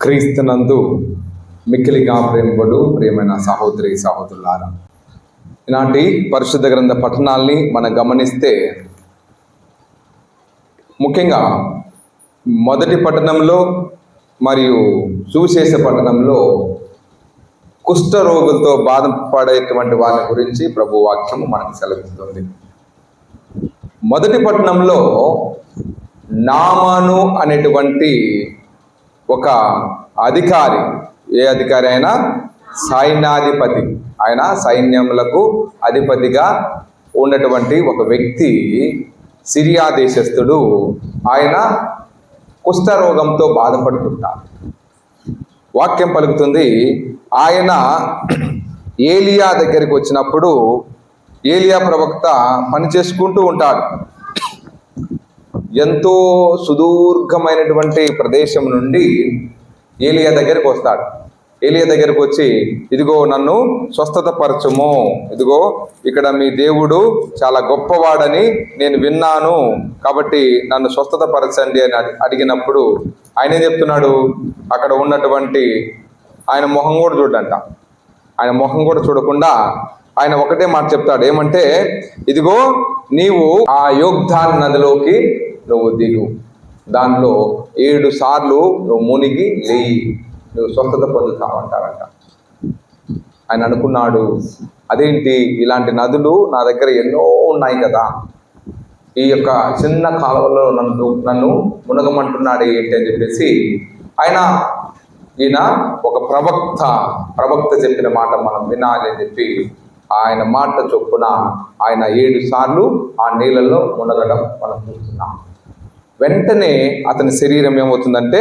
క్రీస్తునందు మిక్కిలిగా ప్రేమపడు ప్రియమైన సహోదరి సహోదరులారా. ఇలాంటి పరిశుద్ధ గ్రంథ పట్టణాల్ని మనం గమనిస్తే ముఖ్యంగా మొదటి పట్టణంలో మరియు సువిశేష పట్టణంలో కుష్ఠరోగులతో బాధపడేటువంటి వారి గురించి ప్రభు వాక్యము మనకు సెలవిస్తుంది. మొదటి పట్టణంలో నామాను అనేటువంటి ఒక అధికారి ఏ అధికారి అయినా? సైన్యాధిపతి. ఆయన సైన్యములకు అధిపతిగా ఉన్నటువంటి ఒక వ్యక్తి సిరియా దేశస్థుడు. ఆయన కుష్ఠరోగంతో బాధపడుతుంటాడు. వాక్యం పలుకుతుంది ఆయన ఏలియా దగ్గరికి వచ్చినప్పుడు ఏలియా ప్రవక్త పని చేసుకుంటూ ఉంటాడు. ఎంతో సుదూర్ఘమైనటువంటి ప్రదేశం నుండి ఏలియా దగ్గరికి వస్తాడు. ఏలియా దగ్గరికి వచ్చి ఇదిగో నన్ను స్వస్థత పరచుము ఇదిగో ఇక్కడ మీ దేవుడు చాలా గొప్పవాడని నేను విన్నాను. కాబట్టి నన్ను స్వస్థత పరచండి అని అడిగినప్పుడు ఆయన ఏం చెప్తున్నాడు? అక్కడ ఉన్నటువంటి ఆయన మొహం కూడా చూడంట. ఆయన మొహం కూడా చూడకుండా ఆయన ఒకటే మాట చెప్తాడు. ఏమంటే ఇదిగో నీవు ఆ యోగ్ధాన్ నదిలోకి నువ్వు దిగు. దానిలో ఏడు సార్లు నువ్వు మునిగి లేయి. నువ్వు స్వస్థత పొందుతావంటారంట. ఆయన అనుకున్నాడు అదేంటి? ఇలాంటి నదులు నా దగ్గర ఎన్నో ఉన్నాయి కదా. ఈ యొక్క చిన్న కాలువలో నన్ను నన్ను మునగమంటున్నాడు ఏంటి? అని చెప్పేసి ఆయన ఈయన ఒక ప్రవక్త ప్రవక్త చెప్పిన మాట మనం వినాలి అని చెప్పి ఆయన మాట చొప్పున ఆయన ఏడు సార్లు ఆ నీళ్ళలో మునగడం మనం చూస్తున్నాం. వెంటనే అతని శరీరం ఏమవుతుందంటే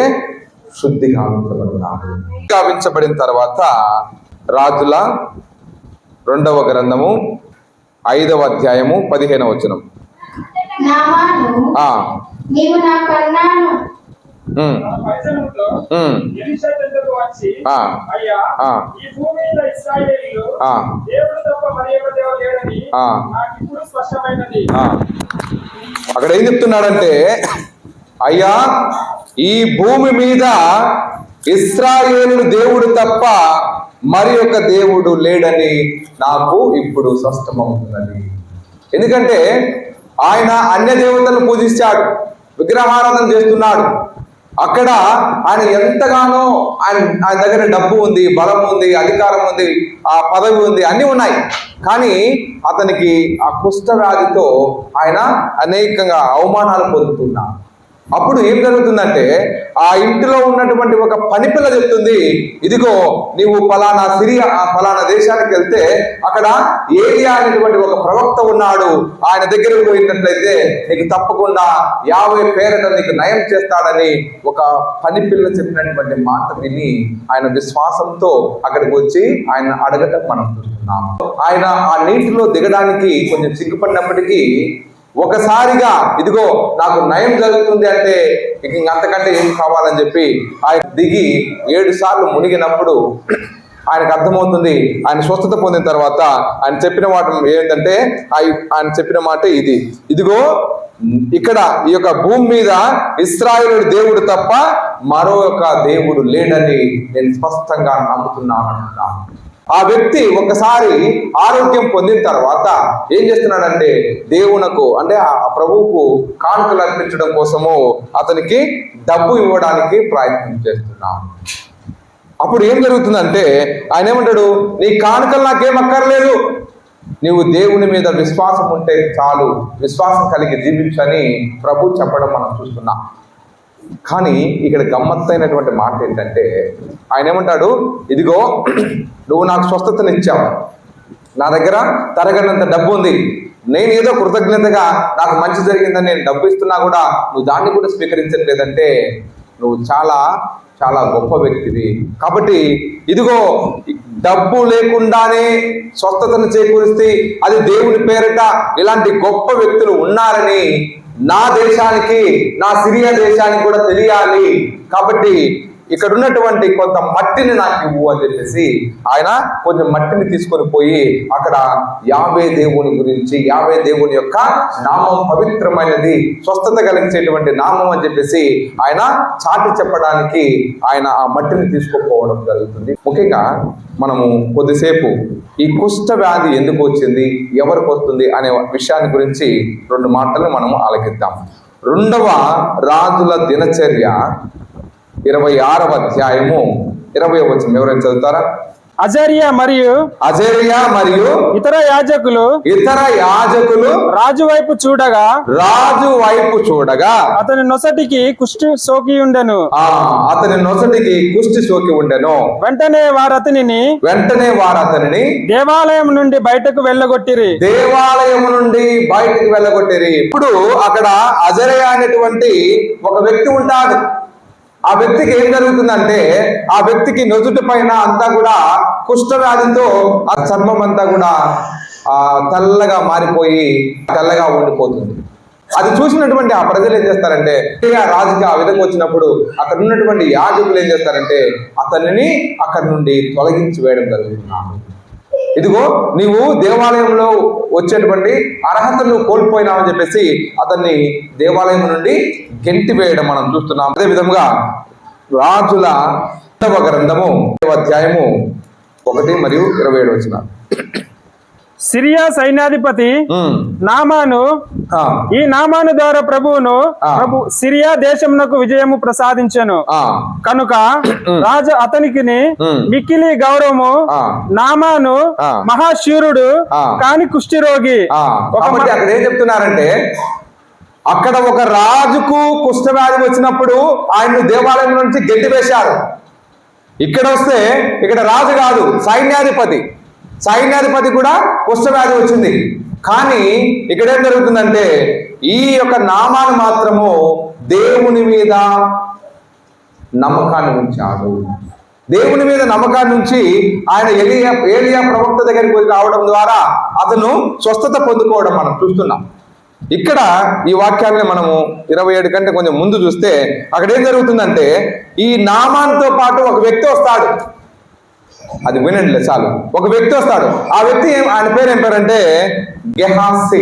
శుద్ధి గావించబడినాడు గావించబడిన తర్వాత రాజుల రెండవ గ్రంథము ఐదవ అధ్యాయము పదిహేనవ వచనం. అక్కడ ఏం చెప్తున్నాడంటే అయ్యా ఈ భూమి మీద ఇస్రాయేలు దేవుడు తప్ప మరి ఒక దేవుడు లేడని నాకు ఇప్పుడు స్పష్టమవుతున్నది. ఎందుకంటే ఆయన అన్య దేవతలను పూజిస్తాడు విగ్రహారాధన చేస్తున్నాడు. అక్కడ ఆయన ఎంతగానో ఆయన ఆయన దగ్గర డబ్బు ఉంది బలం ఉంది అధికారం ఉంది ఆ పదవి ఉంది అన్నీ ఉన్నాయి. కానీ అతనికి ఆ కుష్ఠవ్యాధితో ఆయన అనేకంగా అవమానాలు పొందుతున్నారు. అప్పుడు ఏం జరుగుతుందంటే ఆ ఇంటిలో ఉన్నటువంటి ఒక పనిపిల్ల చెప్తుంది ఇదిగో నీవు ఫలానా సిరియా ఫలానా దేశానికి వెళ్తే అక్కడ ఏరియా అనేటువంటి ఒక ప్రవక్త ఉన్నాడు. ఆయన దగ్గరకు పోయినట్లయితే నీకు తప్పకుండా యాభై పేరట నీకు నయం చేస్తాడని ఒక పనిపిల్ల చెప్పినటువంటి మాట విని ఆయన విశ్వాసంతో అక్కడికి వచ్చి ఆయన అడగటం మనం చూస్తున్నాం. ఆయన ఆ నీటిలో దిగడానికి కొంచెం సిగ్గుపడినప్పటికీ ఒకసారిగా ఇదిగో నాకు నయం జరుగుతుంది అంటే ఇక అంతకంటే ఏం కావాలని చెప్పి ఆయన దిగి ఏడు సార్లు మునిగినప్పుడు ఆయనకు అర్థమవుతుంది. ఆయన స్వస్థత పొందిన తర్వాత ఆయన చెప్పిన మాట ఏంటంటే ఆయన చెప్పిన మాట ఇది. ఇదిగో ఇక్కడ ఈ యొక్క భూమి మీద ఇస్రాయేలు దేవుడు తప్ప మరో యొక్క దేవుడు లేడని నేను స్పష్టంగా నమ్ముతున్నాను అంటున్నాను ఆ వ్యక్తి ఒకసారి ఆరోగ్యం పొందిన తర్వాత ఏం చేస్తున్నాడంటే దేవునకు అంటే ఆ ప్రభువుకు కానుకలు అర్పించడం కోసము అతనికి డబ్బు ఇవ్వడానికి ప్రయత్నం చేస్తున్నాం. అప్పుడు ఏం జరుగుతుందంటే ఆయన ఏమంటాడు నీ కానుకలు నాకేం అక్కర్లేదు. నీవు దేవుని మీద విశ్వాసం ఉంటే చాలు. విశ్వాసం కలిగి జీవించని ప్రభు చెప్పడం మనం చూస్తున్నాం. కానీ ఇక్కడ గమ్మత్తైనటువంటి మాట ఏంటంటే ఆయన ఏమంటాడు? ఇదిగో నువ్వు నాకు స్వస్థతనిచ్చావు. నా దగ్గర తరగనంత డబ్బు ఉంది. నేను ఏదో కృతజ్ఞతగా నాకు మంచి జరిగిందని నేను డబ్బు ఇస్తున్నా కూడా నువ్వు దాన్ని కూడా స్వీకరించట్లేదంటే నువ్వు చాలా చాలా గొప్ప వ్యక్తివి. కాబట్టి ఇదిగో డబ్బు లేకుండానే స్వస్థతను చేకూరిస్తే అది దేవుని పేరిట ఇలాంటి గొప్ప వ్యక్తులు ఉన్నారని నా దేశానికి నా సిరియా దేశానికి కూడా తెలియాలి. కాబట్టి ఇక్కడ ఉన్నటువంటి కొంత మట్టిని నాకు ఇవ్వు అని చెప్పేసి ఆయన కొంచెం మట్టిని తీసుకొని పోయి అక్కడ యాభై దేవుని గురించి యాభై దేవుని యొక్క నామం పవిత్రమైనది స్వస్థత కలిగించేటువంటి నామం అని చెప్పేసి ఆయన చాటి చెప్పడానికి ఆయన ఆ మట్టిని తీసుకుపోవడం జరుగుతుంది. ముఖ్యంగా మనము కొద్దిసేపు ఈ కుష్ఠ వ్యాధి ఎందుకు వచ్చింది ఎవరికి వస్తుంది అనే విషయాన్ని గురించి రెండు మాటలు మనము ఆలకిద్దాం. రెండవ రాజుల దినచర్య ఇరవై ఆరవ అధ్యాయము ఇరవై వచనం. ఎవరైనా చదువుతారా? అజర్య మరియు అజరియా మరియు ఇతర యాజకులు ఇతర యాజకులు రాజు వైపు చూడగా రాజు వైపు చూడగా అతని నొసటికి కుష్టి సోకి ఉండెను. ఆ అతని నొసటికి కుష్టి సోకి ఉండెను. వెంటనే వారు అతనిని వెంటనే వారు అతనిని దేవాలయం నుండి బయటకు వెళ్ళగొట్టిరి. దేవాలయం నుండి బయటికి వెళ్ళగొట్టిరి. ఇప్పుడు అక్కడ అజరయ అనేటువంటి ఒక వ్యక్తి ఉంటాడు. ఆ వ్యక్తికి ఏం జరుగుతుందంటే ఆ వ్యక్తికి నొదుటి పైన అంతా కూడా కుష్ఠవ్యాధితో ఆ చర్మం అంతా కూడా ఆ తెల్లగా మారిపోయి తెల్లగా ఉండిపోతుంది. అది చూసినటువంటి ఆ ప్రజలు ఏం చేస్తారంటే ఆ రాజుకి ఆ విధంగా వచ్చినప్పుడు అక్కడ ఉన్నటువంటి యాజకులు ఏం చేస్తారంటే అతనిని అక్కడి నుండి తొలగించి వేయడం జరుగుతుంది. ఇదిగో నీవు దేవాలయంలో వచ్చేటువంటి అర్హతను కోల్పోయినావని చెప్పేసి అతన్ని దేవాలయం నుండి గెంటి వేయడం మనం చూస్తున్నాం. అదే విధంగా రాజుల గ్రంథము అధ్యాయము ఒకటి మరియు ఇరవై ఏడు వచ్చిన సిరియా సైన్యాధిపతి నామాను ఈ నామాను ద్వారా ప్రభువును. ప్రభు సిరియా దేశమునకు విజయము ప్రసాదించెను కనుక రాజు అతనికిని ఉమ్. మిక్కిలి గౌరవము. నామాను. మహాశూరుడు. కాని కుష్ఠిరోగి అక్కడ ఏం చెప్తున్నారంటే అక్కడ ఒక రాజుకు కుష్ఠవ్యాధి వచ్చినప్పుడు ఆయన్ను దేవాలయం నుంచి గెంటి వేశారు ఇక్కడ వస్తే ఇక్కడ రాజు కాదు సైన్యాధిపతి సైన్యాధిపతి కూడా కుష్ఠవ్యాధి వచ్చింది. కానీ ఇక్కడ ఏం జరుగుతుందంటే ఈ యొక్క నామాన్ని మాత్రము దేవుని మీద నమ్మకాన్ని ఉంచాడు. దేవుని మీద నమ్మకాన్ని ఉంచి ఆయన ఎలియా ఏలియా ప్రవక్త దగ్గరికి పోయి రావడం ద్వారా అతను స్వస్థత పొందుకోవడం మనం చూస్తున్నాం. ఇక్కడ ఈ వాక్యాన్ని మనము ఇరవై ఏడు కంటే కొంచెం ముందు చూస్తే అక్కడ ఏం జరుగుతుందంటే ఈ నామాంతో పాటు ఒక వ్యక్తి వస్తాడు. అది వినండిలే చాలు. ఒక వ్యక్తి వస్తాడు. ఆ వ్యక్తి ఆయన పేరు ఏం పేరంటే గెహాసి.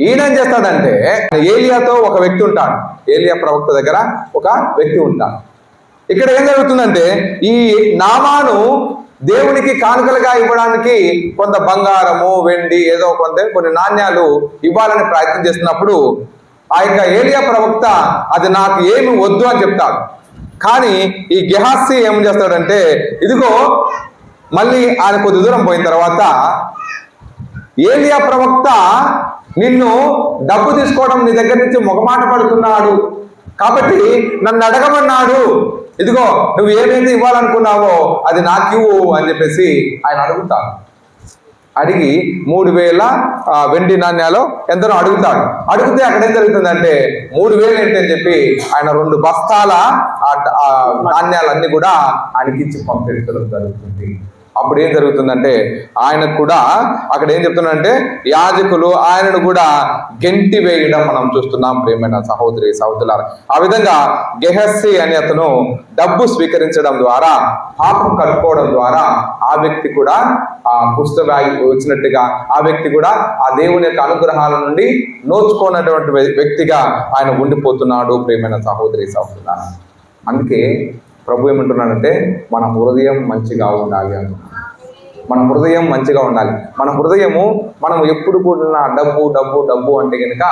ఈయన ఏం చేస్తాడంటే ఏలియాతో ఒక వ్యక్తి ఉంటాడు. ఏలియా ప్రవక్త దగ్గర ఒక వ్యక్తి ఉంటాడు. ఇక్కడ ఏం జరుగుతుందంటే ఈ నామాను దేవునికి కానుకలుగా ఇవ్వడానికి కొంత బంగారము వెండి ఏదో కొంత కొన్ని నాణ్యాలు ఇవ్వాలని ప్రయత్నం చేస్తున్నప్పుడు ఆ యొక్క ఏలియా ప్రవక్త అది నాకు ఏమి వద్దు అని చెప్తాడు. కానీ ఈ గెహాసి ఏం చేస్తాడంటే ఇదిగో మళ్ళీ ఆయన కొద్ది దూరం పోయిన తర్వాత ఏలియా ప్రవక్త నిన్ను డబ్బు తీసుకోవడం నీ దగ్గర నుంచి మొగమాట పడుతున్నాడు. కాబట్టి నన్ను అడగమన్నాడు. ఇదిగో నువ్వు ఏమైతే ఇవ్వాలనుకున్నావో అది నాకివ్వు అని చెప్పేసి ఆయన అడుగుతాడు. అడిగి మూడు వేల వెండి నాణ్యాలు ఎంతనో అడుగుతాడు అడిగితే అక్కడ ఏం జరుగుతుందంటే మూడు వేలు ఏంటి అని చెప్పి ఆయన రెండు బస్తాల నాణ్యాలన్నీ కూడా ఆయనకి ఇచ్చి పంపించడం జరుగుతుంది. అప్పుడు ఏం జరుగుతుందంటే ఆయనకు కూడా అక్కడ ఏం చెప్తున్నాడంటే యాజకులు ఆయనను కూడా గెంటి వేయడం మనం చూస్తున్నాం ప్రేమైన సహోదరి సహోదరులారా. ఆ విధంగా గెహస్సి అనే అతను డబ్బు స్వీకరించడం ద్వారా పాపం కట్టుకోవడం ద్వారా ఆ వ్యక్తి కూడా ఆ పుస్తవ్యాధి వచ్చినట్టుగా ఆ వ్యక్తి కూడా ఆ దేవుని యొక్క అనుగ్రహాల నుండి నోచుకోనటువంటి వ్యక్తిగా ఆయన ఉండిపోతున్నాడు ప్రేమైన సహోదరి సహోదరులారా. అందుకే ప్రభు ఏమంటున్నాడంటే మన హృదయం మంచిగా ఉండాలి అంటున్నాడు. మన హృదయం మంచిగా ఉండాలి. మన హృదయము మనం ఎప్పుడు కూడా డబ్బు డబ్బు డబ్బు అంటే కనుక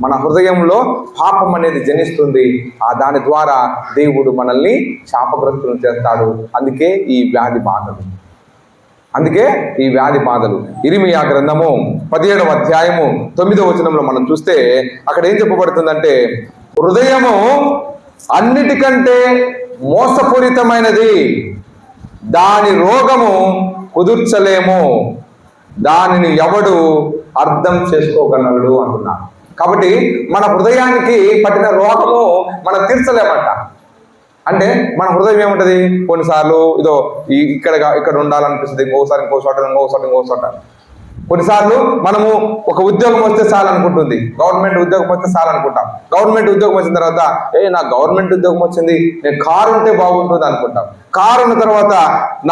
మన హృదయంలో పాపం అనేది జనిస్తుంది. ఆ దాని ద్వారా దేవుడు మనల్ని శాపగ్రస్తులు చేస్తాడు. అందుకే ఈ వ్యాధి బాధలు. అందుకే ఈ వ్యాధి బాధలు. ఇరిమియా గ్రంథము పదిహేడవ అధ్యాయము తొమ్మిదవ వచనంలో మనం చూస్తే అక్కడ ఏం చెప్పబడుతుందంటే హృదయము అన్నిటికంటే మోసపూరితమైనది. దాని రోగము కుదుర్చలేము. దానిని ఎవడు అర్థం చేసుకోగలడు అంటున్నాడు. కాబట్టి మన హృదయానికి పట్టిన రోగము మనం తీర్చలేమంట. అంటే మన హృదయం ఏముంటది? కొన్నిసార్లు ఇదో ఈ ఇక్కడ ఇక్కడ ఉండాలనిపిస్తుంది ఇంకోసారి ఇంకో చోట ఇంకో చోట ఇంకో చోట. కొన్నిసార్లు మనము ఒక ఉద్యోగం వస్తే చాలనుకుంటుంది. గవర్నమెంట్ ఉద్యోగం వస్తే చాలనుకుంటాం. గవర్నమెంట్ ఉద్యోగం వచ్చిన తర్వాత ఏ నాకు గవర్నమెంట్ ఉద్యోగం వచ్చింది. నేను కారు ఉంటే బాగుంటుంది అనుకుంటాం. కారు ఉన్న తర్వాత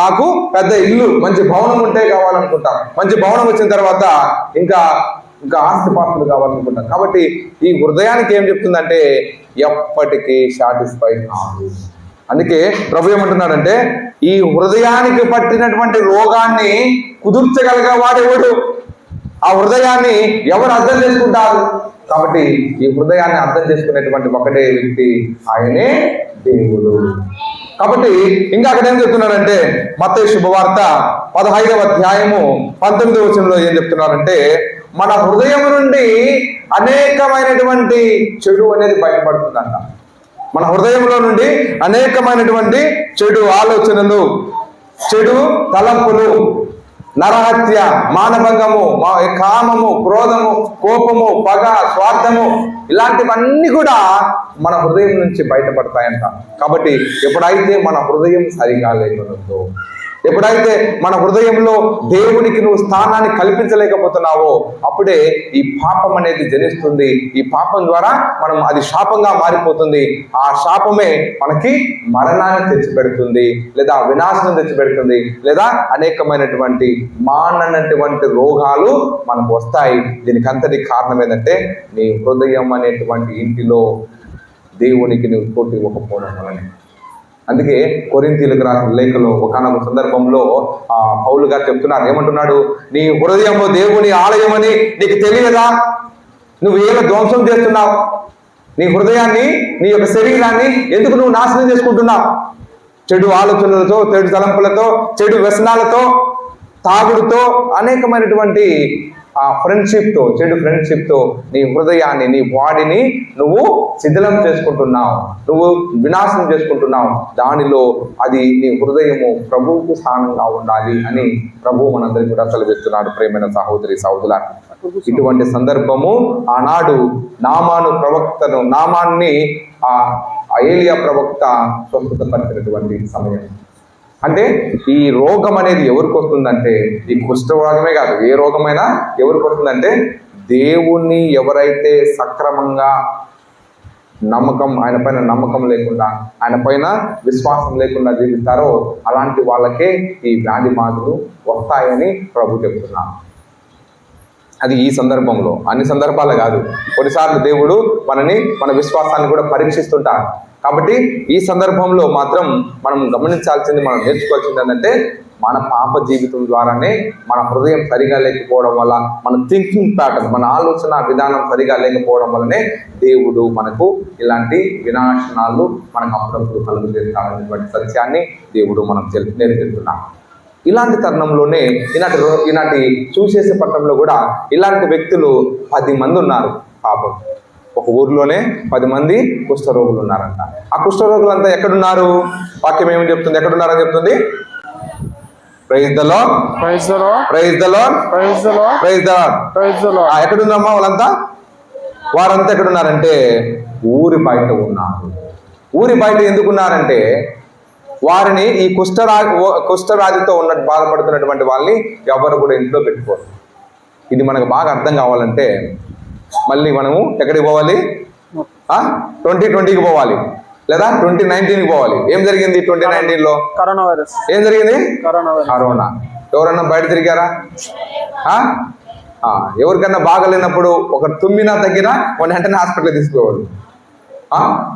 నాకు పెద్ద ఇల్లు మంచి భవనం ఉంటే కావాలనుకుంటాం. మంచి భవనం వచ్చిన తర్వాత ఇంకా ఇంకా ఆస్తిపాస్తులు కావాలనుకుంటాం. కాబట్టి ఈ హృదయానికి ఏం చెప్తుందంటే ఎప్పటికీ సాటిస్ఫై కాదు. అందుకే ప్రభు ఏమంటున్నాడంటే ఈ హృదయానికి పట్టినటువంటి రోగాన్ని కుదుర్చగలిగే వాడేవాడు ఆ హృదయాన్ని ఎవరు అర్థం చేసుకుంటారు? కాబట్టి ఈ హృదయాన్ని అర్థం చేసుకునేటువంటి ఒకటే వ్యక్తి ఆయనే దేవుడు. కాబట్టి ఇంకా అక్కడ ఏం చెప్తున్నాడంటే మత శుభవార్త పదహైదవ అధ్యాయము పంతొమ్మిదవ వచనంలో ఏం చెప్తున్నారంటే మన హృదయం నుండి అనేకమైనటువంటి చెడు అనేది బయటపడుతుందంట. మన హృదయంలో నుండి అనేకమైనటువంటి చెడు ఆలోచనలు చెడు తలంపులు నరహత్య మానభంగము మా- కామము క్రోధము కోపము పగ స్వార్థము ఇలాంటివన్నీ కూడా మన హృదయం నుంచి బయటపడతాయంట. కాబట్టి ఎప్పుడైతే మన హృదయం సరిగా లేకున్నదో ఎప్పుడైతే మన హృదయంలో దేవునికి నువ్వు స్థానాన్ని కల్పించలేకపోతున్నావో అప్పుడే ఈ పాపం అనేది జనిస్తుంది. ఈ పాపం ద్వారా మనం అది శాపంగా మారిపోతుంది. ఆ శాపమే మనకి మరణాన్ని తెచ్చిపెడుతుంది లేదా వినాశనం తెచ్చిపెడుతుంది లేదా అనేకమైనటువంటి మాననటువంటి రోగాలు మనకు వస్తాయి. దీనికి అంతటి కారణం ఏంటంటే నీ హృదయం అనేటువంటి ఇంటిలో దేవునికి నువ్వు పోటీ ఇవ్వకపోవడం వలనే అందుకే కొరింతీలకు రాసిన లేఖలో ఒకనొక సందర్భంలో ఆ పౌలు గారు చెప్తున్నారు. ఏమంటున్నాడు? నీ హృదయంలో దేవుని ఆలయమని నీకు తెలియదా? నువ్వు ఏమి ధ్వంసం చేస్తున్నావు? నీ హృదయాన్ని నీ యొక్క శరీరాన్ని ఎందుకు నువ్వు నాశనం చేసుకుంటున్నావు? చెడు ఆలోచనలతో చెడు తలంపులతో చెడు వ్యసనాలతో తాగుడుతో అనేకమైనటువంటి ఆ ఫ్రెండ్షిప్తో చెడు ఫ్రెండ్షిప్తో నీ హృదయాన్ని నీ బాడీని నువ్వు శిథిలం చేసుకుంటున్నావు. నువ్వు వినాశనం చేసుకుంటున్నావు. దానిలో అది నీ హృదయము ప్రభువుకు స్థానంగా ఉండాలి అని ప్రభువు మనందరికీ కూడా సెలవిస్తున్నాడు. ప్రేమైన సహోదరి సహోదరుల ఇటువంటి సందర్భము ఆనాడు నామాను ప్రవక్తను నామాన్ని ఆ ఏలియా ప్రవక్త స్వస్థతపరిచినటువంటి సమయం. అంటే ఈ రోగం అనేది ఎవరికి వస్తుందంటే ఈ కుష్ఠరోగమే కాదు ఏ రోగమైనా ఎవరికి వస్తుందంటే దేవుణ్ణి ఎవరైతే సక్రమంగా నమ్మకం ఆయన పైన నమ్మకం లేకుండా ఆయన పైన విశ్వాసం లేకుండా జీవిస్తారో అలాంటి వాళ్ళకే ఈ వ్యాధి బాధలు వస్తాయని ప్రభు చెప్తున్నాను అది ఈ సందర్భంలో. అన్ని సందర్భాలు కాదు. కొన్నిసార్లు దేవుడు మనని మన విశ్వాసాన్ని కూడా పరీక్షిస్తుంటాడు. కాబట్టి ఈ సందర్భంలో మాత్రం మనం గమనించాల్సింది మనం నేర్చుకోవాల్సింది ఏంటంటే మన పాప జీవితం ద్వారానే మన హృదయం సరిగా లేకపోవడం వల్ల మన థింకింగ్ ప్యాటర్న్ మన ఆలోచన విధానం సరిగా లేకపోవడం వల్లనే దేవుడు మనకు ఇలాంటి వినాశనాలు మనకు అప్పుడప్పుడు కలుగు చేస్తామనేటువంటి సత్యాన్ని దేవుడు మనం నేర్పిస్తున్నాం ఇలాంటి తరుణంలోనే ఈనాటి ఈనాటి చూసేసే పట్టణంలో కూడా ఇలాంటి వ్యక్తులు పది మంది ఉన్నారు. పాపం. ఒక ఊర్లోనే పది మంది కుష్ఠరోగులు ఉన్నారంట ఆ కుష్ఠరోగులంతా ఎక్కడున్నారు? వాక్యం ఏమని చెప్తుంది? ఎక్కడున్నారని చెప్తుంది? ప్రైజ్ ఎక్కడుందమ్మా వాళ్ళంతా? వారంతా ఎక్కడున్నారంటే ఊరి బయట ఉన్నారు. ఊరి బయట ఎందుకున్నారంటే వారిని ఈ కుష్ఠరా కుష్ఠరాజితో ఉన్న బాధపడుతున్నటువంటి వాళ్ళని ఎవరు కూడా ఇంట్లో పెట్టుకోరు. ఇది మనకు బాగా అర్థం కావాలంటే మళ్ళీ మనము ఎక్కడికి పోవాలి? ట్వంటీ ట్వంటీకి పోవాలి. లేదా ట్వంటీ నైన్టీన్కి పోవాలి. ఏం జరిగింది ట్వంటీ నైన్టీన్లో? Corona virus. ఏం జరిగింది? Corona virus. కరోనా. ఎవరన్నా బయట తిరిగారా? ఎవరికన్నా బాగలేనప్పుడు ఒక తుమ్మినా తగ్గినా మన వెంటనే హాస్పిటల్ తీసుకోవాలి?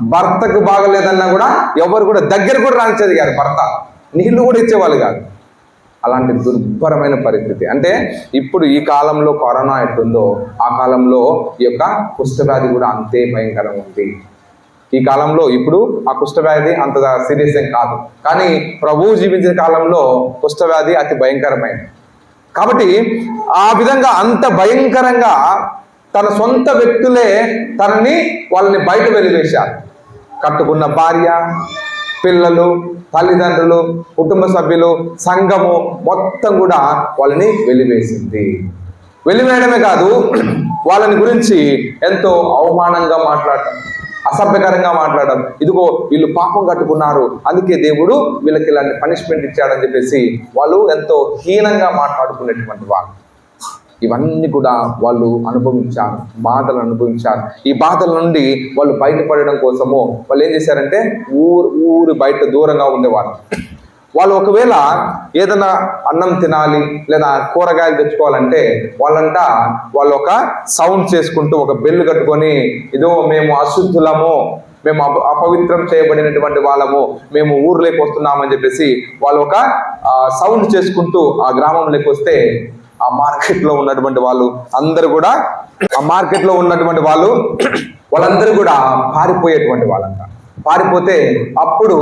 భర్తకు బాగలేదన్నా కూడా ఎవరు కూడా దగ్గర కూడా రానిచ్చేది కాదు భర్త. నీళ్ళు కూడా ఇచ్చేవాళ్ళు కాదు. అలాంటి దుర్భరమైన పరిస్థితి. అంటే ఇప్పుడు ఈ కాలంలో కరోనా ఎట్లుందో ఆ కాలంలో ఈ యొక్క కుష్ఠవ్యాధి కూడా అంతే భయంకరంగా ఉంది. ఈ కాలంలో ఇప్పుడు ఆ కుష్ఠవ్యాధి అంత సీరియస్ ఏం కాదు. కానీ ప్రభువు జీవించిన కాలంలో కుష్ఠవ్యాధి అతి భయంకరమైనది. కాబట్టి ఆ విధంగా అంత భయంకరంగా తన సొంత వ్యక్తులే తనని వాళ్ళని బయట వెలివేశారు. కట్టుకున్న భార్య పిల్లలు తల్లిదండ్రులు కుటుంబ సభ్యులు సంఘము మొత్తం కూడా వాళ్ళని వెలివేసింది. వెలివేయడమే కాదు వాళ్ళని గురించి ఎంతో అవమానంగా మాట్లాడటం అసభ్యకరంగా మాట్లాడడం ఇదిగో వీళ్ళు పాపం కట్టుకున్నారు. అందుకే దేవుడు వీళ్ళకి ఇలాంటి పనిష్మెంట్ ఇచ్చాడని చెప్పేసి వాళ్ళు ఎంతో హీనంగా మాట్లాడుకునేటువంటి వాళ్ళు. ఇవన్నీ కూడా వాళ్ళు అనుభవించారు బాధలు అనుభవించారు. ఈ బాధల నుండి వాళ్ళు బయటపడడం కోసము వాళ్ళు ఏం చేశారంటే ఊరు ఊరు బయట దూరంగా ఉండేవారు. వాళ్ళు ఒకవేళ ఏదైనా అన్నం తినాలి లేదా కూరగాయలు తెచ్చుకోవాలంటే వాళ్ళంట వాళ్ళు ఒక సౌండ్ చేసుకుంటూ ఒక బెల్లు కట్టుకొని ఇదో మేము అశుద్ధులము మేము అప అపవిత్రం చేయబడినటువంటి వాళ్ళము మేము ఊర్లోకి వస్తున్నామని చెప్పేసి వాళ్ళు ఒక సౌండ్ చేసుకుంటూ ఆ గ్రామంలోకి వస్తే ఆ మార్కెట్లో ఉన్నటువంటి వాళ్ళు అందరూ కూడా ఆ మార్కెట్లో ఉన్నటువంటి వాళ్ళు వాళ్ళందరూ కూడా పారిపోయేటువంటి వాళ్ళంట. పారిపోతే అప్పుడు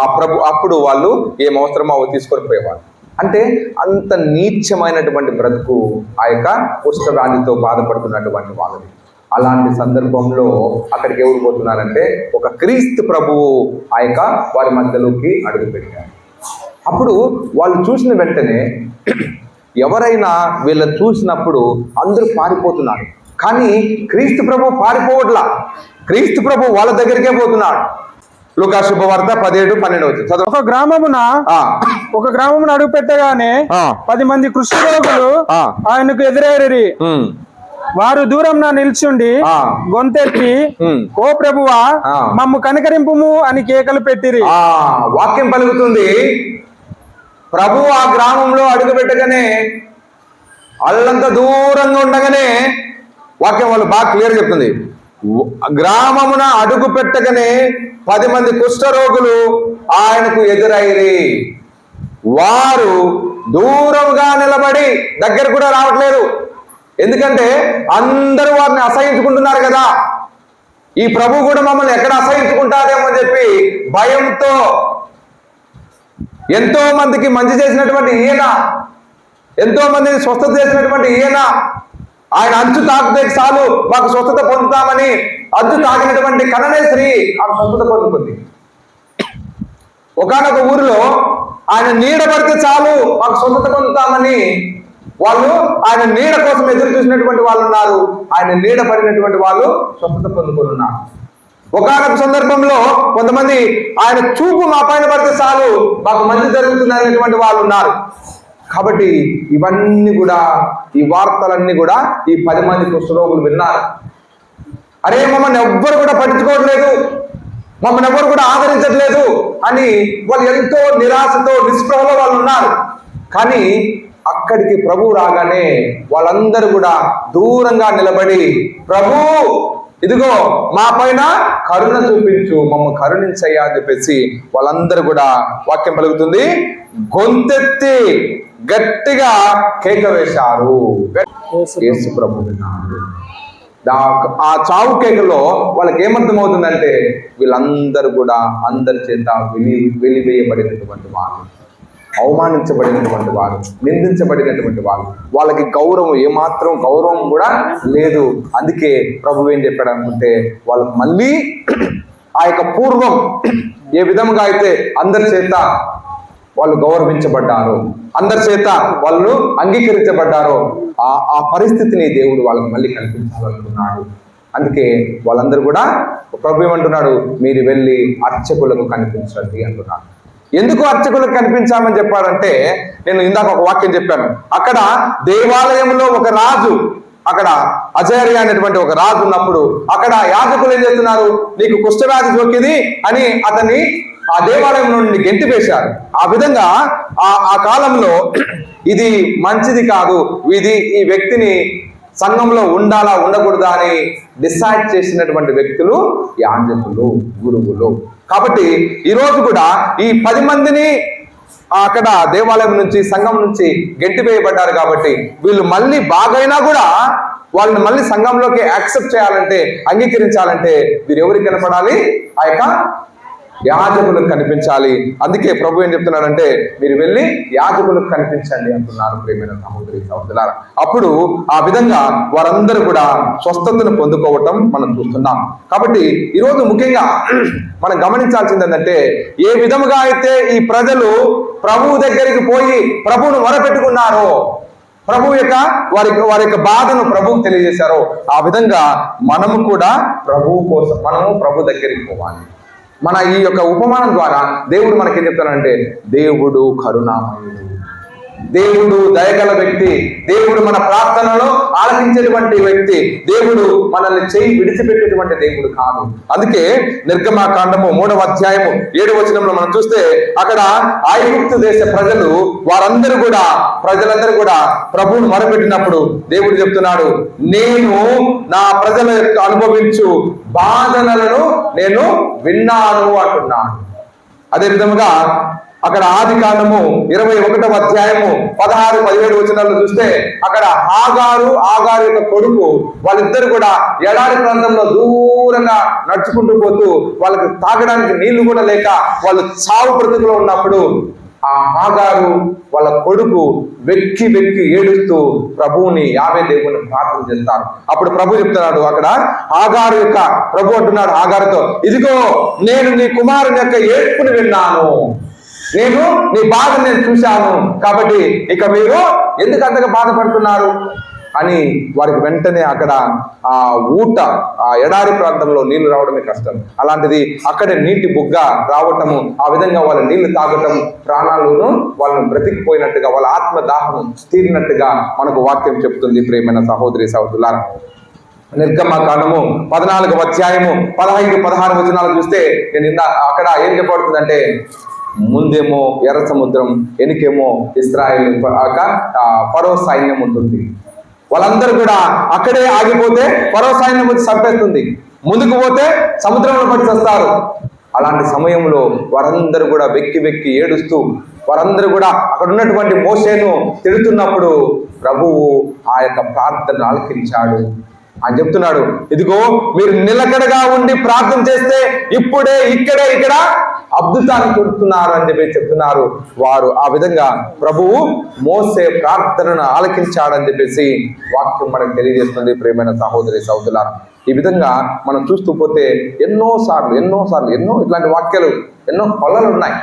ఆ ప్రభు అప్పుడు వాళ్ళు ఏం అవసరమో అవి తీసుకొని పోయేవాళ్ళు. అంటే అంత నీచమైనటువంటి బ్రతుకు ఆ యొక్క కుష్ఠవ్యాధితో బాధపడుతున్నటువంటి వాళ్ళది. అలాంటి సందర్భంలో అక్కడికి ఎవరు పోతున్నారంటే ఒక క్రీస్తు ప్రభువు ఆ యొక్క వారి మధ్యలోకి అడుగుపెట్టారు అప్పుడు వాళ్ళు చూసిన వెంటనే ఎవరైనా వీళ్ళని చూసినప్పుడు అందరూ పారిపోతున్నారు. కానీ క్రీస్తు ప్రభు పారిపోవట్లా. క్రీస్తు ప్రభు వాళ్ళ దగ్గరికే పోతున్నాడు. లుకా శుభవార్త పదిహేడు పన్నెండు ఒక గ్రామమున ఒక గ్రామమున అడుగు పెట్టగానే పది మంది ఆ. ఆయనకు ఎదురేరి ఉమ్, వారు దూరంన నిల్చుండి ఆ. గొంతెత్తి. ఓ ప్రభువా. మమ్ము కనికరింపుము అని కేకలు పెట్టిరి. వాక్యం పలుకుతుంది. ప్రభు ఆ గ్రామంలో అడుగు పెట్టగానే దూరంగా ఉండగానే వాక్యం వాళ్ళు బాగా క్లియర్ చెప్తుంది. గ్రామమున అడుగు పెట్టగానే పది మంది కుష్ఠరోగులు ఆయనకు ఎదురైరి వారు దూరంగా నిలబడి దగ్గర కూడా రావట్లేదు. ఎందుకంటే అందరూ వారిని అసహించుకుంటున్నారు కదా. ఈ ప్రభు కూడా మమ్మల్ని ఎక్కడ అసహించుకుంటారేమో అని చెప్పి భయంతో ఎంతో మందికి మంచి చేసినటువంటి ఈయన ఎంతో మందిని స్వస్థత చేసినటువంటి ఈయన ఆయన అంచు తాకితే చాలు మాకు స్వస్థత పొందుతామని అంచు తాకినటువంటి కననే స్త్రీ ఆ స్వస్థత పొందుకుంది. ఒకనొక ఊరిలో ఆయన నీడ పడితే చాలు మాకు స్వస్థత పొందుతామని వాళ్ళు ఆయన నీడ కోసం ఎదురు చూసినటువంటి వాళ్ళు ఉన్నారు. ఆయన నీడ పడినటువంటి వాళ్ళు స్వస్థత పొందుకొని ఉన్నారు. ఒకనొక సందర్భంలో కొంతమంది ఆయన చూపు మా పైన పడితే చాలు మాకు మంచి జరుగుతుంది అనేటువంటి వాళ్ళు ఉన్నారు. కాబట్టి ఇవన్నీ కూడా ఈ వార్తలన్నీ కూడా ఈ పది మంది కుష్ఠరోగులు విన్నారు. అరే మమ్మల్ని ఎవ్వరు కూడా పట్టించుకోవట్లేదు. మమ్మల్ని ఎవరు కూడా ఆదరించట్లేదు అని వాళ్ళు ఎంతో నిరాశతో నిస్పృహలో వాళ్ళు ఉన్నారు. కానీ అక్కడికి ప్రభు రాగానే వాళ్ళందరూ కూడా దూరంగా నిలబడి ప్రభు ఇదిగో మా పైన కరుణ చూపించు మమ్మ కరుణించయ్యా అని చెప్పేసి వాళ్ళందరూ కూడా వాక్యం పలుకుతుంది. గొంతెత్తి గట్టిగా కేక వేశారు. యేసు ప్రభు ఆ చావు కేకలో వాళ్ళకి ఏమర్థమవుతుందంటే వీళ్ళందరూ కూడా అందరి చేత వెలి వెలివేయబడినటువంటి వాళ్ళు. అవమానించబడినటువంటి వారు నిందించబడినటువంటి వారు వాళ్ళకి గౌరవం ఏమాత్రం గౌరవం కూడా లేదు. అందుకే ప్రభు ఏం చెప్పాడు అనుకుంటే వాళ్ళకి మళ్ళీ ఆ యొక్క పూర్వం ఏ విధముగా అయితే అందరి చేత వాళ్ళు గౌరవించబడ్డారు అందరి చేత వాళ్ళు అంగీకరించబడ్డారో ఆ ఆ పరిస్థితిని దేవుడు వాళ్ళకి మళ్ళీ కల్పించాలనుకున్నాడు. అందుకే వాళ్ళందరూ కూడా ప్రభు ఏమంటున్నాడు? మీరు వెళ్ళి అర్చకులకు కనిపించండి అంటున్నాడు. ఎందుకు అర్చకులకు కనిపించామని చెప్పారంటే నేను ఇందాక ఒక వాక్యం చెప్పాను. అక్కడ దేవాలయంలో ఒక రాజు అక్కడ అజయర్య అనేటువంటి ఒక రాజు ఉన్నప్పుడు అక్కడ యాజకులు ఏం చేస్తున్నారు? నీకు కుష్ఠవ్యాధి సోకింది అని అతన్ని ఆ దేవాలయం నుండి గెంటి వేశారు. ఆ విధంగా ఆ ఆ కాలంలో ఇది మంచిది కాదు. ఇది ఈ వ్యక్తిని సంఘంలో ఉండాలా ఉండకూడదా అని డిసైడ్ చేసినటువంటి వ్యక్తులు యాజకులు గురువులు. కాబట్టి ఈరోజు కూడా ఈ పది మందిని అక్కడ దేవాలయం నుంచి సంఘం నుంచి గెట్టివేయబడ్డారు కాబట్టి వీళ్ళు మళ్ళీ బాగైనా కూడా వాళ్ళని మళ్ళీ సంఘంలోకి యాక్సెప్ట్ చేయాలంటే అంగీకరించాలంటే వీరు ఎవరికి కనపడాలి? ఆ యొక్క యాజకులకు కనిపించాలి. అందుకే ప్రభు ఏం చెప్తున్నాడంటే మీరు వెళ్ళి యాజకులకు కనిపించండి అంటున్నారు ప్రేమైన సహోదరి సహోదరులారా. అప్పుడు ఆ విధంగా వారందరూ కూడా స్వస్థతను పొందుకోవటం మనం చూస్తున్నాం. కాబట్టి ఈరోజు ముఖ్యంగా మనం గమనించాల్సింది ఏంటంటే ఏ విధముగా అయితే ఈ ప్రజలు ప్రభువు దగ్గరికి పోయి ప్రభువును మొరపెట్టుకున్నారో ప్రభు యొక్క వారి వారి యొక్క బాధను ప్రభువుకు తెలియజేశారో ఆ విధంగా మనము కూడా ప్రభువు కోసం మనము ప్రభు దగ్గరికి పోవాలి. మన ఈ యొక్క ఉపమానం ద్వారా దేవుడు మనకి ఏం చెప్తానంటే దేవుడు కరుణామయుడు. దేవుడు దయగల వ్యక్తి. దేవుడు మన ప్రార్థనలో ఆలకించేటువంటి వ్యక్తి. దేవుడు మనల్ని చేయి విడిచిపెట్టేటువంటి దేవుడు కాదు. అందుకే నిర్గమాకాండము మూడవ అధ్యాయము ఏడు వచనంలో మనం చూస్తే అక్కడ ఐగుప్తు దేశ ప్రజలు వారందరూ కూడా ప్రజలందరూ కూడా ప్రభువును మొరపెట్టినప్పుడు దేవుడు చెప్తున్నాడు నేను నా ప్రజల యొక్క అనుభవించు బాధనలను నేను విన్నాను అంటున్నాను అదే విధముగా అక్కడ ఆది కాండము ఇరవై ఒకటవ అధ్యాయము పదహారు పదిహేడు వచనాలు చూస్తే అక్కడ ఆగారు ఆగారు యొక్క కొడుకు వాళ్ళిద్దరు కూడా ఎడారి ప్రాంతంలో దూరంగా నడుచుకుంటూ పోతూ వాళ్ళకి తాగడానికి నీళ్ళు కూడా లేక వాళ్ళు చావు బ్రతుకులో ఉన్నప్పుడు ఆ ఆగారు వాళ్ళ కొడుకు వెక్కి వెక్కి ఏడుస్తూ ప్రభువుని యాభై దేవుని ప్రార్థన చేస్తారు. అప్పుడు ప్రభు చెప్తున్నాడు అక్కడ ఆగారు యొక్క ప్రభు అంటున్నాడు ఆగారుతో ఇదిగో నేను నీ కుమారుని యొక్క ఏడ్పుని విన్నాను. నేను నీ బాధ నేను చూశాను కాబట్టి ఇక మీరు ఎందుకు అంతగా బాధపడుతున్నారు? అని వారికి వెంటనే అక్కడ ఆ ఊట ఆ ఎడారి ప్రాంతంలో నీళ్ళు రావడమే కష్టం. అలాంటిది అక్కడ నీటి బుగ్గ రావటము ఆ విధంగా వాళ్ళ నీళ్ళు తాగటం ప్రాణాలను వాళ్ళను బ్రతికిపోయినట్టుగా వాళ్ళ ఆత్మ దాహం తీరినట్టుగా మనకు వాక్యం చెప్తుంది ప్రేమైన సహోదరి సహోదరులారా. నిర్గమ కాండము పద్నాలుగు అధ్యాయము పదహైదు పదహారు వచనాలు చూస్తే నేను ఇందా అక్కడ ఏం చెప్పబడుతుందంటే ముందేమో ఎర్ర సముద్రం వెనుకేమో ఇస్రాయల్ పరో సైన్యం ఉంటుంది. వాళ్ళందరూ కూడా అక్కడే ఆగిపోతే పరో సైన్యం వచ్చి చంపేస్తుంది. ముందుకు పోతే సముద్రంలో పడి చేస్తారు. అలాంటి సమయంలో వారందరూ కూడా వెక్కి వెక్కి ఏడుస్తూ వారందరూ కూడా అక్కడ ఉన్నటువంటి మోసేను తిడుతున్నప్పుడు ప్రభువు ఆ యొక్క ప్రార్థన ఆలకించాడు. ఆయన చెప్తున్నాడు. ఇదిగో మీరు నిలకడగా ఉండి ప్రార్థన చేస్తే ఇప్పుడే ఇక్కడే ఇక్కడ అద్భుతాన్ని చూస్తున్నారు అని చెప్పి చెప్తున్నారు. వారు ఆ విధంగా ప్రభువు మోసే ప్రార్థనను ఆలకించాడని చెప్పేసి వాక్యం మనకు తెలియజేస్తుంది ప్రేమైన సహోదరి సహోదరులారా. ఈ విధంగా మనం చూస్తూ పోతే ఎన్నో సార్లు ఎన్నో సార్లు ఎన్నో ఇట్లాంటి వాక్యాలు ఎన్నో కొలలు ఉన్నాయి.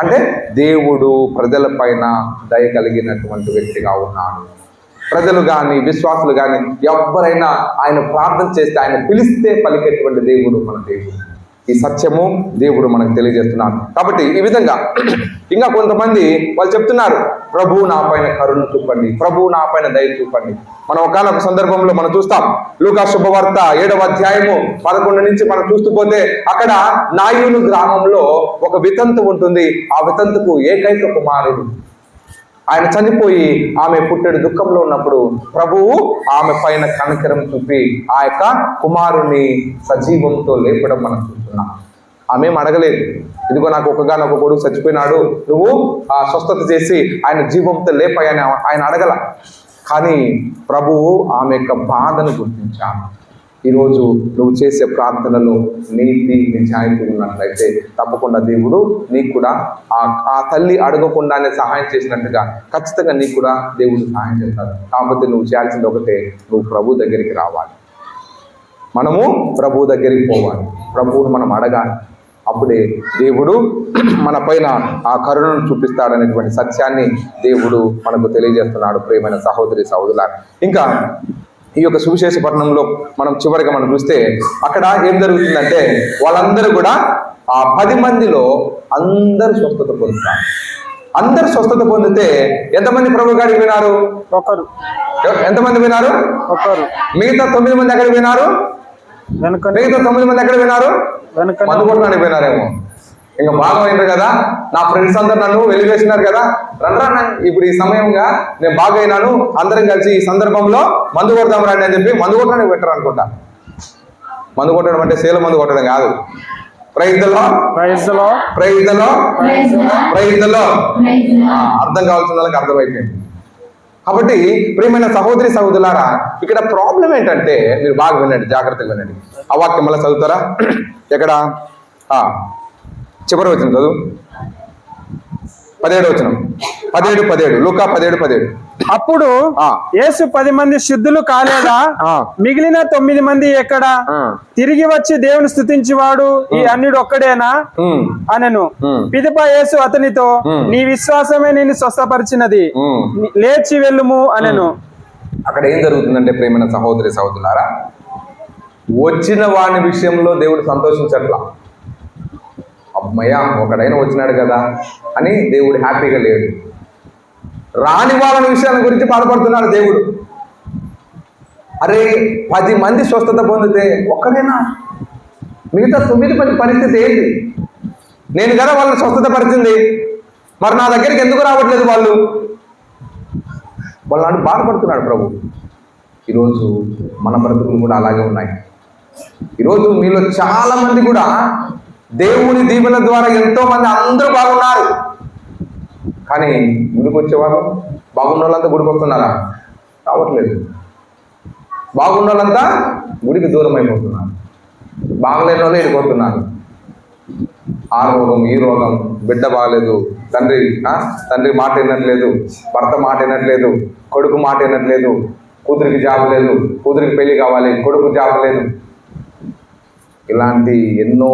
అంటే దేవుడు ప్రజల పైన దయ కలిగినటువంటి వ్యక్తిగా ఉన్నాడు. ప్రజలు కానీ విశ్వాసులు కానీ ఎవరైనా ఆయన ప్రార్థన చేస్తే ఆయన పిలిస్తే పలికేటువంటి దేవుడు మన దేవుడు. ఈ సత్యము దేవుడు మనకు తెలియజేస్తున్నాడు. కాబట్టి ఈ విధంగా ఇంకా కొంతమంది వాళ్ళు చెప్తున్నారు ప్రభు నా పైన కరుణ చూపండి ప్రభు నా పైన దయ చూపండి. మనం ఒకనొక సందర్భంలో మనం చూస్తాం లూకా శుభవార్త ఏడవ అధ్యాయము పదకొండు నుంచి మనం చూస్తూ పోతే అక్కడ నాయును గ్రామంలో ఒక వితంతు ఉంటుంది. ఆ వితంతుకు ఏకైక కుమారుడు. ఆయన చనిపోయి ఆమె పుట్టెడు దుఃఖంలో ఉన్నప్పుడు ప్రభువు ఆమె పైన కనకరం చూపి ఆ యొక్క కుమారుని సజీవంతో లేపడం మనం చూస్తున్నాం. ఆమె అడగలేదు. ఇదిగో నాకు ఒకగానొక కొడుకు చచ్చిపోయినాడు. నువ్వు ఆ స్వస్థత చేసి ఆయన జీవంతో లేపాయని ఆయన అడగల. కానీ ప్రభువు ఆమె యొక్క బాధను గుర్తించాను ఈరోజు నువ్వు చేసే ప్రార్థనలు నీతి నిజాయితీ ఉన్నట్లయితే తప్పకుండా దేవుడు నీకు కూడా ఆ ఆ తల్లి అడగకుండానే సహాయం చేసినట్టుగా ఖచ్చితంగా నీకు కూడా దేవుడు సహాయం చేస్తాడు. కాకపోతే నువ్వు చేయాల్సింది ఒకటే నువ్వు ప్రభు దగ్గరికి రావాలి. మనము ప్రభు దగ్గరికి పోవాలి. ప్రభువును మనం అడగాలి. అప్పుడే దేవుడు మన పైన ఆ కరుణను చూపిస్తాడనేటువంటి సత్యాన్ని దేవుడు మనకు తెలియజేస్తున్నాడు. ప్రేమైన సహోదరి సహోదరుల ఇంకా ఈ యొక్క సువిశేష పట్టణంలో మనం చివరిగా మనం చూస్తే అక్కడ ఏం జరుగుతుందంటే వాళ్ళందరూ కూడా ఆ పది మందిలో అందరూ స్వస్థత పొందుతారు. అందరు స్వస్థత పొందితే ఎంతమంది ప్రభు గారికి వినారు ఒకరు. ఎంతమంది వినారు ఒకరు. మిగతా తొమ్మిది మంది ఎక్కడ వినారు వెనుక మిగతా తొమ్మిది మంది ఎక్కడ వినారు వెనుక మందు కొట్టడానికి పోయినారేమో. ఇంకా బాగా అయినారు కదా? నా ఫ్రెండ్స్ అందరు నన్ను వెలివేసినారు కదా? రండ్రా ఇప్పుడు ఈ సమయంగా నేను బాగా అయినాను అందరం కలిసి ఈ సందర్భంలో మందు కొడదాం రండి అని చెప్పి మందు కొట్టడానికి పెట్టారు అనుకుంటా. మందు కొట్టడం అంటే సేల మందు కొట్టడం కాదు. ప్రైజ్లో ప్రైజ్లో ప్రైజ్లో. ప్రైజ్లో. అర్థం కావాల్సిన వాళ్ళకి అర్థమైపోయింది. కాబట్టి ప్రియమైన సహోదరి సహోదరులారా ఇక్కడ ప్రాబ్లం ఏంటంటే మీరు బాగా వినండి జాగ్రత్తగా వినండి. ఆ వాక్యం మళ్ళీ చదువుతారా? ఎక్కడ? ఆ, చివరి వచ్చిన చదువు. పదిహేడు వచ్చిన పదిహేడు పదిహేడు. లూకా పదిహేడు పదిహేడు. అప్పుడు. యేసు పది మంది శుద్ధులు కాలేదా. మిగిలిన తొమ్మిది మంది ఎక్కడ. తిరిగి వచ్చి దేవుని స్థుతించేవాడు ఈ అన్యుడు ఒక్కడేనా? అనెను. పిదప యేసు అతనితో. నీ విశ్వాసమే నేను స్వస్థపరిచినది. లేచి వెళ్ళుము అనెను. అక్కడ ఏం జరుగుతుందంటే ప్రేమైన సహోదరి సహోదరులారా? వచ్చిన వాని విషయంలో దేవుడు సంతోషించట్లా. అమ్మయ్యా ఒకడైనా వచ్చినాడు కదా అని దేవుడు హ్యాపీగా లేడు. రాని వాళ్ళ విషయాల గురించి బాధపడుతున్నాడు దేవుడు. అరే పది మంది స్వస్థత పొందితే ఒక్కడేనా? మిగతా తొమ్మిది పది పరిస్థితి ఏంటి? నేను కదా వాళ్ళని స్వస్థత పరిచింది. మరి నా దగ్గరికి ఎందుకు రావట్లేదు వాళ్ళు? వాళ్ళు నాడు బాధపడుతున్నాడు ప్రభు. ఈరోజు మన బ్రతుకులు కూడా అలాగే ఉన్నాయి. ఈరోజు మీలో చాలామంది కూడా దేవుని దీవెన ద్వారా ఎంతో మంది అందరూ బాగున్నారు. కానీ గుడికి వచ్చేవారు బాగున్న వాళ్ళంతా గుడికి వస్తున్నారా? రావట్లేదు. బాగున్న వాళ్ళంతా గుడికి దూరం అయిపోతున్నారు బాగలేని వాళ్ళు ఎడిపోతున్నారు ఆ రోగం ఈ రోగం బిడ్డ బాగలేదు తండ్రి తండ్రి మాట వినట్లేదు భర్త మాట వినట్లేదు కొడుకు మాట వినట్లేదు కూతురికి జాబ్ లేదు కూతురికి పెళ్ళి కావాలి కొడుకు జాబ్ లేదు ఇలాంటి ఎన్నో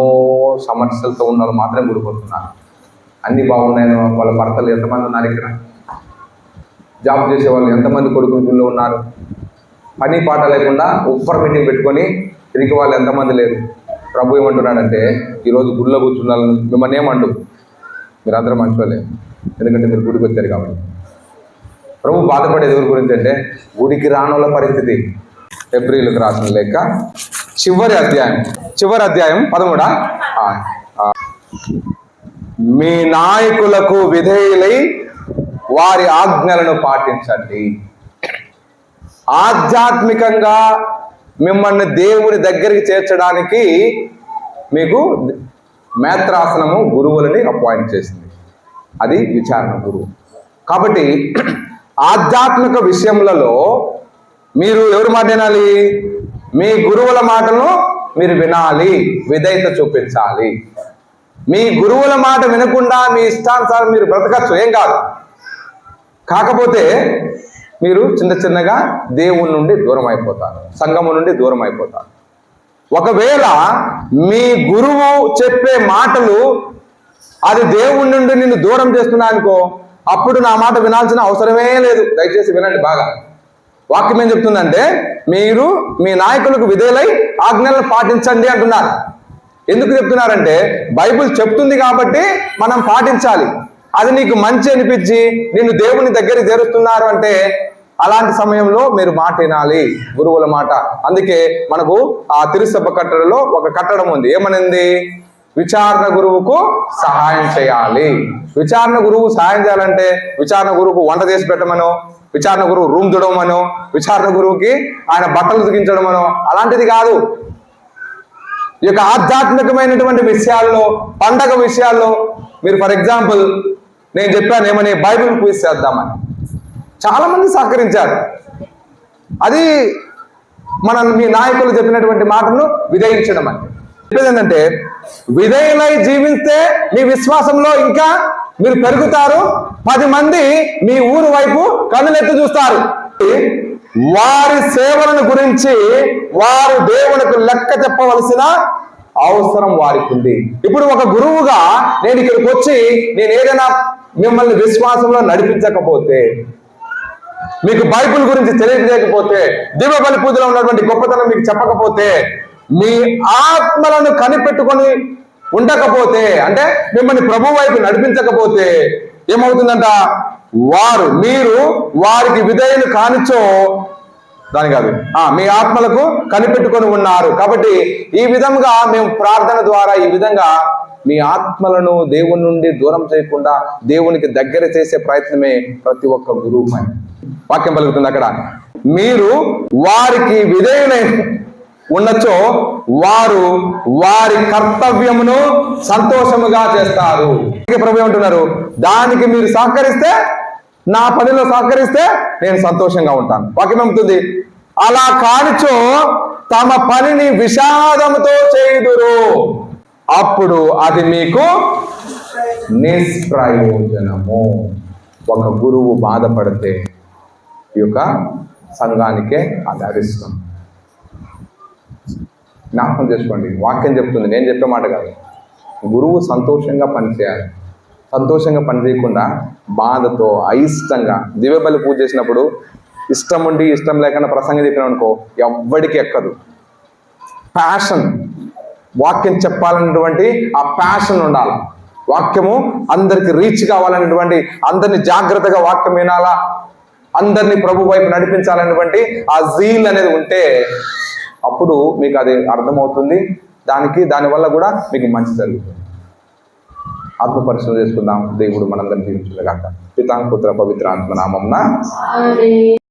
సమస్యలతో ఉన్న వాళ్ళు మాత్రమే గురిపోతున్నారు అన్ని బాగున్నాయని వాళ్ళ భర్తలు ఎంతమంది ఉన్నారు ఇక్కడ? జాబ్ చేసే వాళ్ళు ఎంతమంది కొడుకులు ఉన్నారు? పని పాట లేకుండా ఉప్పర్ మీటింగ్ పెట్టుకొని తిరిగి వాళ్ళు ఎంతమంది లేరు? ప్రభు ఏమంటున్నాడంటే ఈరోజు గుళ్ళో కూర్చున్నారు మిమ్మల్ని ఏమంటు మీరందరూ మంచివాళ్ళే ఎందుకంటే మీరు గుడికి వచ్చారు కాబట్టి. ప్రభు బాధపడేది ఎవరి గురించి అంటే గుడికి రానుల పరిస్థితి. ఏప్రిల్కి రాసిన లేక చివరి అధ్యాయం. చివరి అధ్యాయం పదమూడా? మీ నాయకులకు విధేయులై వారి ఆజ్ఞలను పాటించండి. ఆధ్యాత్మికంగా మిమ్మల్ని దేవుని దగ్గరికి చేర్చడానికి మీకు మేత్రాసనము గురువులని అపాయింట్ చేసింది. అది విచారణ గురువు. కాబట్టి ఆధ్యాత్మిక విషయములలో మీరు ఎవరు మాట వినాలి మీ గురువుల మాటను మీరు వినాలి. విధేయత చూపించాలి. మీ గురువుల మాట వినకుండా మీ ఇష్టానుసారం మీరు బ్రతకచ్చు. ఏం కాదు. కాకపోతే మీరు చిన్న చిన్నగా దేవుని నుండి దూరం అయిపోతారు. సంఘము నుండి దూరం అయిపోతారు. ఒకవేళ మీ గురువు చెప్పే మాటలు అది దేవుడి నుండి నిన్ను దూరం చేస్తున్నా అనుకో అప్పుడు నా మాట వినాల్సిన అవసరమే లేదు. దయచేసి వినండి బాగా. వాక్యం ఏం చెప్తుందంటే మీరు మీ నాయకులకు విధేయులై ఆజ్ఞలను పాటించండి అంటున్నారు. ఎందుకు చెప్తున్నారంటే బైబిల్ చెప్తుంది కాబట్టి మనం పాటించాలి. అది నీకు మంచి అనిపించి నిన్ను దేవుని దగ్గర చేరుస్తున్నారు అంటే అలాంటి సమయంలో మీరు మాట వినాలి. గురువుల మాట. అందుకే మనకు ఆ తిరుసభ కట్టడలో ఒక కట్టడం ఉంది. ఏమనింది? విచారణ గురువుకు సహాయం చేయాలి. విచారణ గురువు సహాయం చేయాలంటే విచారణ గురువుకు వంట చేసి పెట్టమనో విచారణ గురువు రూమ్ తుడవమనో విచారణ గురువుకి ఆయన బట్టలు దిగించడమనో అలాంటిది కాదు. ఈ యొక్క ఆధ్యాత్మికమైనటువంటి విషయాల్లో పండగ విషయాల్లో మీరు ఫర్ ఎగ్జాంపుల్ నేను చెప్పాను ఏమని బైబిల్ క్విజ్ చేద్దామని. చాలా మంది సహకరించారు. అది మన మీ నాయకులు చెప్పినటువంటి మాటను విధయించడం అని. ఏంటంటే విధేయులై జీవిస్తే మీ విశ్వాసంలో ఇంకా మీరు పెరుగుతారు. పది మంది మీ ఊరు వైపు కన్నులెత్తి చూస్తారు. వారి సేవలను గురించి వారు దేవునికి లెక్క చెప్పవలసిన అవసరం వారికి ఉంది ఇప్పుడు ఒక గురువుగా నేను ఇక్కడికి వచ్చి నేను ఏదైనా మిమ్మల్ని విశ్వాసంలో నడిపించకపోతే మీకు బైబిల్ గురించి తెలియజేయకపోతే దివ్య బలి పూజలో ఉన్నటువంటి గొప్పతనం మీకు చెప్పకపోతే మీ ఆత్మలను కనిపెట్టుకొని ఉండకపోతే అంటే మిమ్మల్ని ప్రభు వైపు నడిపించకపోతే ఏమవుతుందంట? వారు మీరు వారికి విధేయులు కానిచో దాని కాదు. ఆ, మీ ఆత్మలకు కనిపెట్టుకొని ఉన్నారు. కాబట్టి ఈ విధంగా మేము ప్రార్థన ద్వారా ఈ విధంగా మీ ఆత్మలను దేవుని నుండి దూరం చేయకుండా దేవునికి దగ్గర చేసే ప్రయత్నమే ప్రతి ఒక్క గురువు వాక్యం పలుకుతుంది అక్కడ. మీరు వారికి విధేయులై ఉండొచ్చో వారు వారి కర్తవ్యమును సంతోషముగా చేస్తారు. ప్రభు ఏమంటున్నారు? దానికి మీరు సహకరిస్తే నా పనిలో సహకరిస్తే నేను సంతోషంగా ఉంటాను. వాక్యం ఏమవుతుంది అలా కానిచో తమ పనిని విషాదముతో చేయుదురు. అప్పుడు అది మీకు నిష్ప్రయోజనము. ఒక గురువు బాధపడితే ఈ యొక్క సంఘానికే అది అరిష్టం జ్ఞాపకం చేసుకోండి. వాక్యం చెప్తుంది. నేను చెప్పే మాట కాదు. గురువు సంతోషంగా పనిచేయాలి. సంతోషంగా పని చేయకుండా బాధతో అయిష్టంగా దివ్యబలి పూజ చేసినప్పుడు ఇష్టం ఉండి ఇష్టం లేకుండా ప్రసంగం చెప్పిన అనుకో ఎవ్వడికి ఎక్కదు. ప్యాషన్ వాక్యం చెప్పాలన్నటువంటి ఆ ప్యాషన్ ఉండాలి. వాక్యము అందరికి రీచ్ కావాలనేటువంటి అందరిని జాగ్రత్తగా వాక్యం వినాలా? అందరినీ ప్రభు వైపు నడిపించాలనేటువంటి ఆ జీల్ అనేది ఉంటే అప్పుడు మీకు అది అర్థమవుతుంది. దానికి దానివల్ల కూడా మీకు మంచి జరుగుతుంది. ఆత్మ పరిశీలన చేసుకుందాం. దేవుడు మనందరినీ దీవించుగాక. పితాంపుత్ర పవిత్ర ఆత్మ నామంన